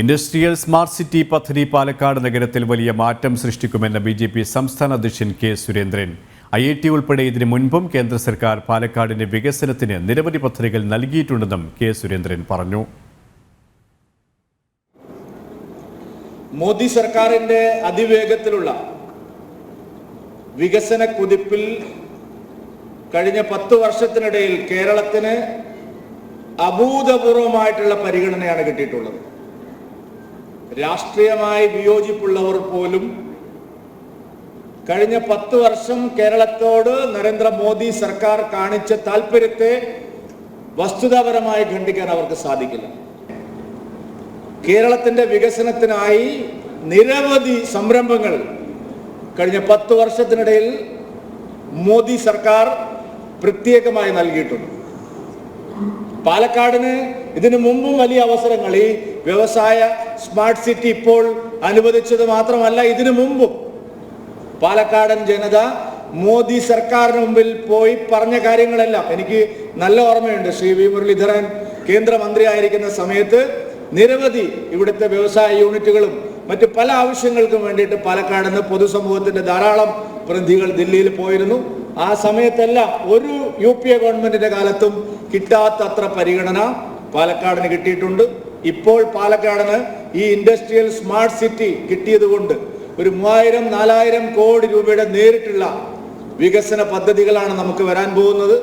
Industrial smart city പദ്ധതി പാലക്കാട് നഗരത്തിൽ വലിയ മാറ്റം സൃഷ്ടിക്കുമെന്ന് ബി ജെ പി സംസ്ഥാന അധ്യക്ഷൻ K Surendran. I I T ഉൾപ്പെടെ ഇതിനു മുൻപും കേന്ദ്ര സർക്കാർ പാലക്കാടിന്റെ വികസനത്തിന് നിരവധി പദ്ധതികൾ നൽകിയിട്ടുണ്ടെന്നും കെ സുരേന്ദ്രൻ പറഞ്ഞു. മോദി സർക്കാരിന്റെ അതിവേഗത്തിലുള്ള വികസന കുതിപ്പിൽ കഴിഞ്ഞ പത്ത് വർഷത്തിനിടയിൽ കേരളത്തിന് അഭൂതപൂർവമായിട്ടുള്ള പരിഗണനയാണ് കിട്ടിയിട്ടുള്ളത്. രാഷ്ട്രീയമായി വിയോജിപ്പുള്ളവർ പോലും കഴിഞ്ഞ പത്ത് വർഷം കേരളത്തോട് നരേന്ദ്രമോദി സർക്കാർ കാണിച്ച താല്പര്യത്തെ വസ്തുതാപരമായി ഖണ്ഡിക്കാൻ അവർക്ക് സാധിക്കില്ല. കേരളത്തിന്റെ വികസനത്തിനായി നിരവധി സംരംഭങ്ങൾ കഴിഞ്ഞ പത്ത് വർഷത്തിനിടയിൽ മോദി സർക്കാർ പ്രത്യേകമായി നൽകിയിട്ടുണ്ട്. പാലക്കാടിന് ഇതിനു മുമ്പും വലിയ അവസരങ്ങൾ. ഈ വ്യവസായ സ്മാർട്ട് സിറ്റി ഇപ്പോൾ അനുവദിച്ചത് മാത്രമല്ല ഇതിനു മുമ്പും പാലക്കാടൻ ജനത മോദി സർക്കാരിന് മുമ്പിൽ പോയി പറഞ്ഞ കാര്യങ്ങളെല്ലാം. എനിക്ക് നല്ല ഓർമ്മയുണ്ട്. ശ്രീ വി മുരളീധരൻ കേന്ദ്രമന്ത്രിയായിരിക്കുന്ന സമയത്ത് നിരവധി ഇവിടുത്തെ വ്യവസായ യൂണിറ്റുകളും മറ്റു പല ആവശ്യങ്ങൾക്കും വേണ്ടിയിട്ട് പാലക്കാട് പൊതുസമൂഹത്തിന്റെ ധാരാളം പ്രതിനിധികൾ ദില്ലിയിൽ പോയിരുന്നു. ആ സമയത്തെല്ലാം ഒരു യു പി എ ഗവൺമെന്റിന്റെ കാലത്തും കിട്ടാത്തത്ര പരിഗണന പാലക്കാടിന് കിട്ടിയിട്ടുണ്ട്. ഇപ്പോൾ പാലക്കാടിന് ഈ ഇൻഡസ്ട്രിയൽ സ്മാർട്ട് സിറ്റി കിട്ടിയത് കൊണ്ട് ഒരു മൂവായിരം നാലായിരം കോടി രൂപയുടെ നേരിട്ടുള്ള വികസന പദ്ധതികളാണ് നമുക്ക് വരാൻ പോകുന്നത്.